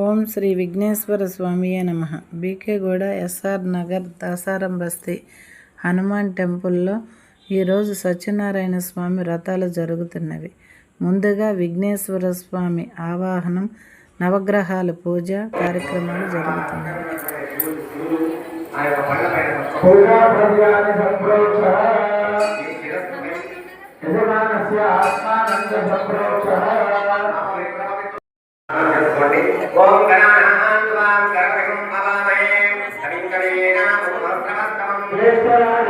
ఓం శ్రీ విఘ్నేశ్వర స్వామియే నమ బీకేగూడ ఎస్ఆర్ నగర్ దాసారం బస్తీ హనుమాన్ టెంపుల్లో ఈరోజు సత్యనారాయణ స్వామి వ్రతాలు జరుగుతున్నవి ముందుగా విఘ్నేశ్వర స్వామి ఆవాహనం నవగ్రహాల పూజ కార్యక్రమాలు జరుగుతున్నాయి ఆత్మానంద Gracias.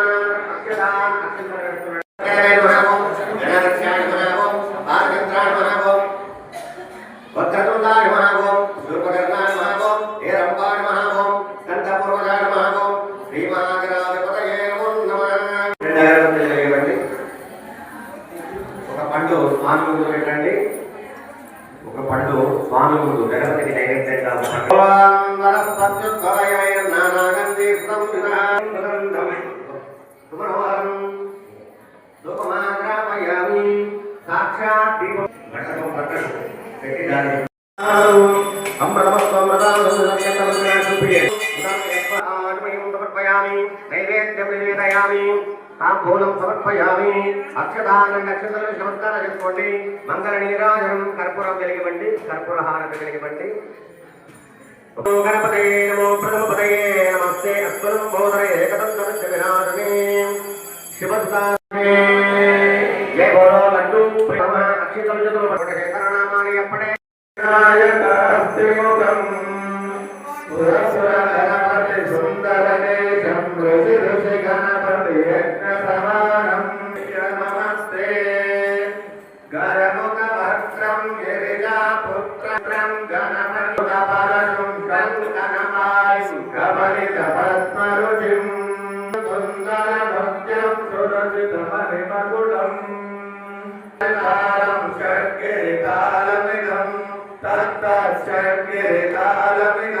పండు స్వామి ముందు పెట్టండి. ఒక పండు స్వామి ముందు గణపతికి నైవేద్యంగా నైవేద్యం నివేదయామి తాంబూలం సమర్పయామి. అక్షతాంగ నక్షత్రం నమస్కారం చేసుకోండి. మంగళ నీరాజనం కర్పూరం కలిగివ్వండి కర్పూర హారతి వెలిగివ్వండి గణపతే నమో ప్రథమపతయే నమస్తే. అస్వరం బోధన ఏకదంతమిష్ట వినాశనే. శివస్థానే జయ లడ్డు ప్రేమ అక్షితం परितपत्मरुचिम् सुन्दरभक्त्यसुरचितमहिमगुणम् शर्किरितालमिदम् तत्तशर्किरितालमिदम्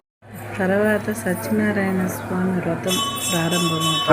తర్వాత సత్యనారాయణ స్వామి వ్రతం ప్రారంభమవుతుంది.